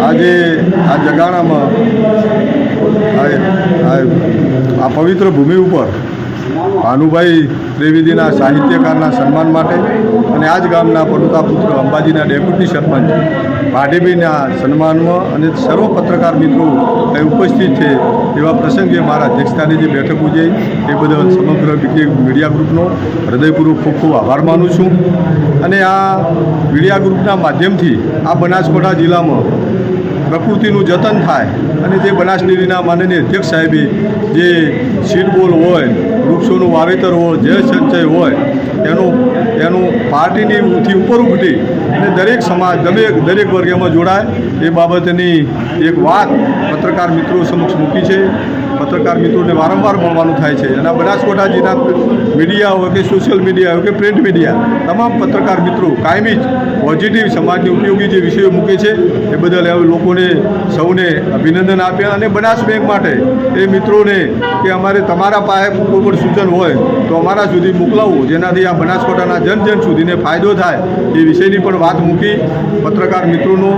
આજે આ જગાણામાં આ- પવિત્ર ભૂમિ ઉપર ભાનુભાઈ ત્રિવેદીના સાહિત્યકારના સન્માન માટે અને આ જ ગામના પનોતા પુત્ર અંબાજીના ડેપ્યુટી સરપંચ ભાટીભાઈના સન્માનમાં અને સર્વ પત્રકાર મિત્રો અહીં ઉપસ્થિત છે એવા પ્રસંગે મારા અધ્યક્ષતાની જે બેઠક યોજાઈ એ બદલ સમગ્ર મીડિયા ગ્રુપનો હૃદયપૂર્વક ખૂબ ખૂબ આભાર માનું છું. અને આ મીડિયા ગ્રુપના માધ્યમથી આ બનાસકાંઠા જિલ્લામાં પ્રકૃતિનું જતન થાય અને જે બનાસ ડેરીના માનનીય અધ્યક્ષ સાહેબે જે સીડબોલ હોય, વૃક્ષોનું વાવેતર હોય જળ સંચય હોય એનું એનું પાર્ટીની થી ઉપર ઉઠી અને દરેક સમાજ, દરેક દરેક વર્ગ એમાં જોડાય. એ બાબતની એક વાત પત્રકાર મિત્રો સમક્ષ મૂકી છે. પત્રકાર મિત્રોને વારંવાર મળવાનું થાય છે. અને બનાસકાંઠા જિલ્લા મીડિયા હોય કે સોશિયલ મીડિયા હોય કે પ્રિન્ટ મીડિયા તમામ પત્રકાર મિત્રો કાયમી જ પોઝિટિવ સમાજની ઉપયોગી જે વિષયો મૂકે છે, એ બદલ લોકોને સૌને અભિનંદન આપ્યા અને બનાસ બેંક માટે એ મિત્રોને કે અમારે તમારા પાસે કોઈ પણ સૂચન હોય, તો અમારા સુધી મોકલાવવું જેનાથી આ બનાસકાંઠાના જન જન સુધીને ફાયદો થાય, એ વિષયની પણ વાત મૂકી પત્રકાર મિત્રોનો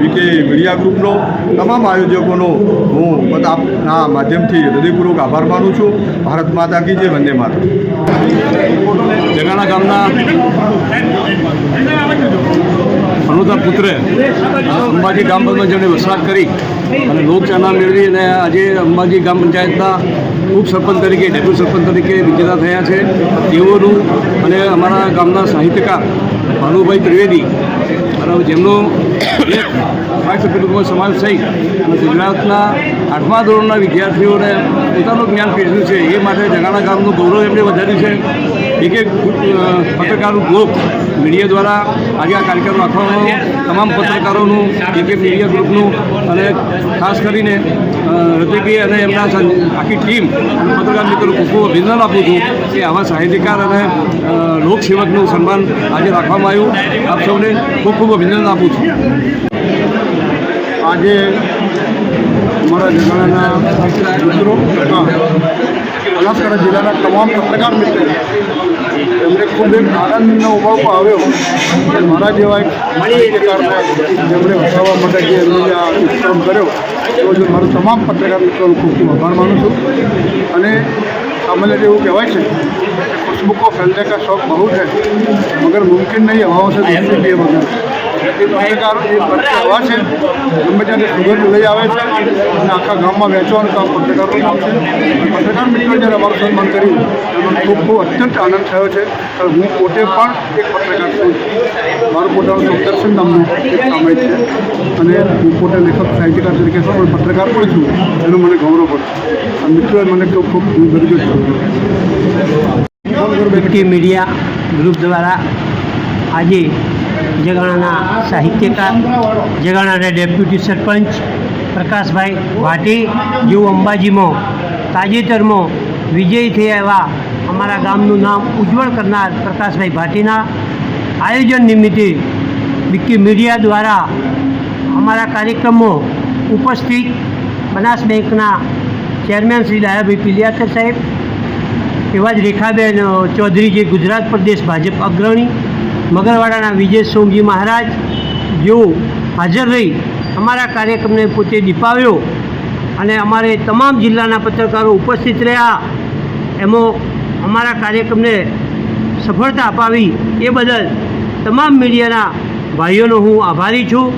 બીકે મીડિયા ગ્રુપનો, તમામ આયોજકોનો હું આપના માધ્યમથી હૃદયપૂર્વક આભાર માનું છું. ભારત માતા કી જે વંદે માતા જગાણા ગામના અનુતા પુત્રે અંબાજી ગ્રામ પંચાયતની વસવાટ કરી અને લોકચાના મેળવી અને આજે અંબાજી ગ્રામ પંચાયતના ઉપસરપંચ તરીકે ડેપ્યુટી સરપંચ તરીકે વિજેતા થયા છે. તેઓનું અને અમારા ગામના સાહિત્યકાર ભાનુભાઈ ત્રિવેદી, અને જેમનો એક સમાવેશ થઈ અને ગુજરાતના આઠમા ધોરણના વિદ્યાર્થીઓને પોતાનું જ્ઞાન પીરસ્યું છે, એ માટે જગાણા ગામનું ગૌરવ એમણે વધાર્યું છે. એક એક પત્રકારનું ગ્રુપ મીડિયા દ્વારા આજે આ કાર્યક્રમ રાખવાનો તમામ પત્રકારોનું, એક એક મીડિયા ગ્રુપનું અને ખાસ કરીને હૃદયભાઈ અને એમના આખી ટીમ અને પત્રકાર મિત્રો ખૂબ ખૂબ અભિનંદન આપું છું કે આવા સાહિત્યકાર અને લોકસેવકનું સન્માન આજે રાખવામાં આવ્યું. આપ સૌને ખૂબ ખૂબ અભિનંદન આપું છું. આજે અમારા જગાણાના મિત્રો બનાસકાંઠા જિલ્લાના તમામ પત્રકાર મિત્રો એમને ખૂબ એક આનંદનો ઉભાવ આવ્યો કે મારા જેવા એક જેમણે વસાવવા માટે જે એમને આ ઉપક્રમ કર્યો, તો જો મારા તમામ પત્રકાર મિત્રોનો ખૂબ ખૂબ આભાર માનું છું. અને સામાન્ય એવું કહેવાય છે ખુશ્બુ કો ફેલને કા શોખ બહુ છે, મગર મુમકિન નહીં હવાઓ છે વગર. ખેતીનો અધિકાર એ છે ગમે ત્યાંથી સુગંધ આવે છે અને આખા ગામમાં વેચવાનું કામ પત્રકારનું કામ છે પત્રકાર મિત્રોએ જ્યારે કર્યું ખૂબ ખૂબ અત્યંત આનંદ થયો છે કારણ હું પોતે પણ પત્રકાર છું મારું પોતાનું દૂરદર્શન નામનું છે અને પોતે લેખક સાહિત્યકાર તરીકે છું પણ પત્રકાર પણ છું એનું મને ગૌરવ પણ છે મિત્રોએ મને ખૂબ ખૂબ દરજો છે મીડિયા ગ્રુપ દ્વારા આજે જગાણાના સાહિત્યકાર, જગાણાના ડેપ્યુટી સરપંચ પ્રકાશભાઈ ભાટી જેઓ અંબાજીમાં, તાજેતરમાં વિજયી થયા એવા અમારા ગામનું નામ ઉજ્જવળ કરનાર પ્રકાશભાઈ ભાટીના આયોજન નિમિત્તે વિકી મીડિયા દ્વારા અમારા કાર્યક્રમમાં ઉપસ્થિત બનાસ બેંકના ચેરમેન શ્રી દાયાભાઈ પિલિયાકર સાહેબ, એવા જ રેખાબેન ચૌધરી જે ગુજરાત પ્રદેશ ભાજપ અગ્રણી મગરવાડાના વિજય સોમજી મહારાજ જેઓ હાજર રહી અમારા કાર્યક્રમને પોતે દીપાવ્યો અને અમારે તમામ જિલ્લાના પત્રકારો ઉપસ્થિત રહ્યા, એમાં અમારા કાર્યક્રમને સફળતા અપાવી એ બદલ તમામ મીડિયાના ભાઈઓનો હું આભારી છું.